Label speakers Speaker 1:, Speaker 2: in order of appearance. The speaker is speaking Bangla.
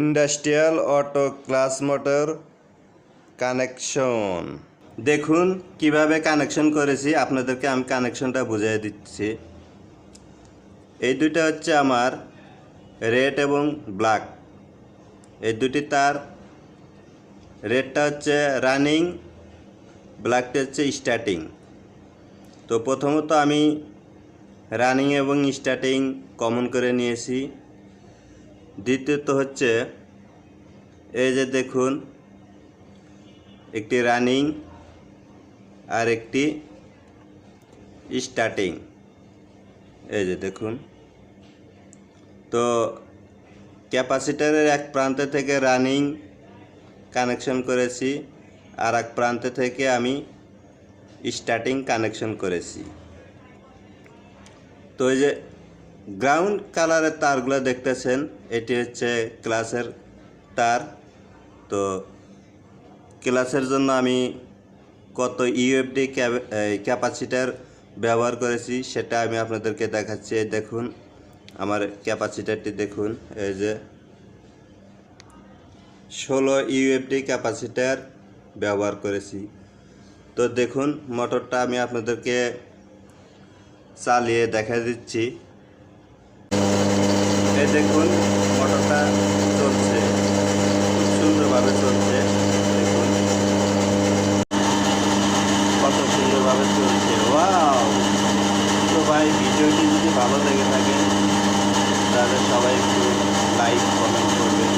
Speaker 1: Industrial auto class motor connection. দেখুন কীভাবে কানেকশন করেছি, আপনাদেরকে আমি কানেকশনটা বুঝিয়ে দিচ্ছি। এই দুইটা হচ্ছে আমার রেড এবং ব্ল্যাক। এই দুটি তার, রেডটা হচ্ছে রানিং, ব্ল্যাকটা হচ্ছে স্টার্টিং। তো প্রথমত আমি রানিং এবং স্টার্টিং কমন করে নিয়েছি। দ্বিতীয়ত হচ্ছে, এই যে দেখুন, একটি রানিং আর একটি স্টার্টিং। এই যে দেখুন। তো ক্যাপাসিটারের এক প্রান্ত থেকে রানিং কানেকশন করেছি, আর এক প্রান্ত থেকে আমি স্টার্টিং কানেকশন করেছি। তো এই যে গ্রাউন্ড কালারের তারগুলো দেখতেছেন, এটি হচ্ছে ক্লাসের তার। তো ক্লাসের জন্য আমি কত ইউএফডি ক্যাপাসিটার ব্যবহার করেছি সেটা আমি আপনাদেরকে দেখাচ্ছি। দেখুন, আমার ক্যাপাসিটারটি দেখুন, এই যে ষোলো ইউএফডি ক্যাপাসিটার ব্যবহার করেছি। তো দেখুন, মোটরটা আমি আপনাদেরকে চালিয়ে দেখা দিচ্ছি। দেখুন মোটরটা চলছে। খুব সুন্দরভাবে চলছে, দেখুন। কত সুন্দরভাবে চলছে, ওয়াও! তো ভাই, ভিডিওটি যদি ভালো লেগে থাকে, তাহলে সবাই একটু লাইক কমেন্ট করবেন।